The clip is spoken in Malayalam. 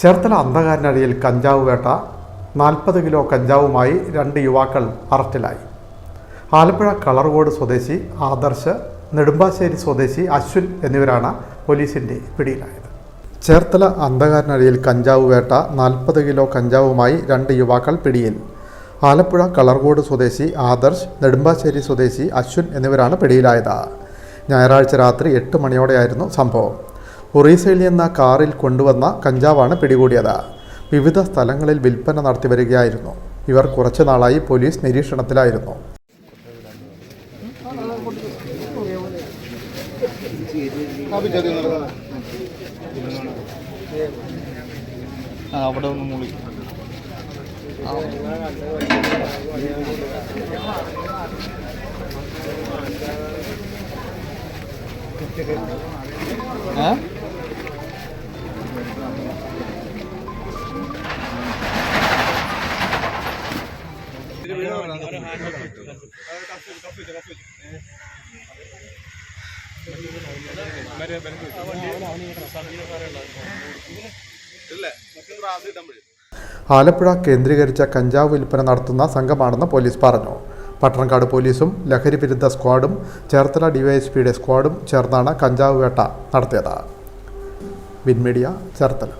ചേർത്തല അന്ധകാരനടിയിൽ കഞ്ചാവ് വേട്ട നാൽപ്പത് കിലോ കഞ്ചാവുമായി രണ്ട് യുവാക്കൾ അറസ്റ്റിലായി. ആലപ്പുഴ കളർകോട് സ്വദേശി ആദർശ് നെടുമ്പാശ്ശേരി സ്വദേശി അശ്വിൻ എന്നിവരാണ് പോലീസിന്റെ പിടിയിലായത്. ചേർത്തല അന്ധകാരനടിയിൽ കഞ്ചാവ് വേട്ട നാൽപ്പത് കിലോ കഞ്ചാവുമായി രണ്ട് യുവാക്കൾ പിടിയിൽ. ആലപ്പുഴ കളർകോട് സ്വദേശി ആദർശ് നെടുമ്പാശ്ശേരി സ്വദേശി അശ്വിൻ എന്നിവരാണ് പിടിയിലായത്. ഞായറാഴ്ച രാത്രി എട്ട് മണിയോടെയായിരുന്നു സംഭവം. ഒറീസയിൽ നിന്ന് കാറിൽ കൊണ്ടുവന്ന കഞ്ചാവാണ് പിടികൂടിയത്. വിവിധ സ്ഥലങ്ങളിൽ വിൽപ്പന നടത്തി വരികയായിരുന്നു. ഇവർ കുറച്ചു നാളായി പോലീസ് നിരീക്ഷണത്തിലായിരുന്നു. അവിടെ ഒന്ന് ആലപ്പുഴ കേന്ദ്രീകരിച്ച കഞ്ചാവ് വിൽപ്പന നടത്തുന്ന സംഘമാണെന്ന് പോലീസ് പറഞ്ഞു. പട്ടണക്കാട് പോലീസും ലഹരി വിരുദ്ധ സ്ക്വാഡും ചേർത്തല ഡിവൈഎസ്പിയുടെ സ്ക്വാഡും ചേർന്നാണ് കഞ്ചാവ് വേട്ട നടത്തിയത്. വിൻമീഡിയ ചേർത്തല.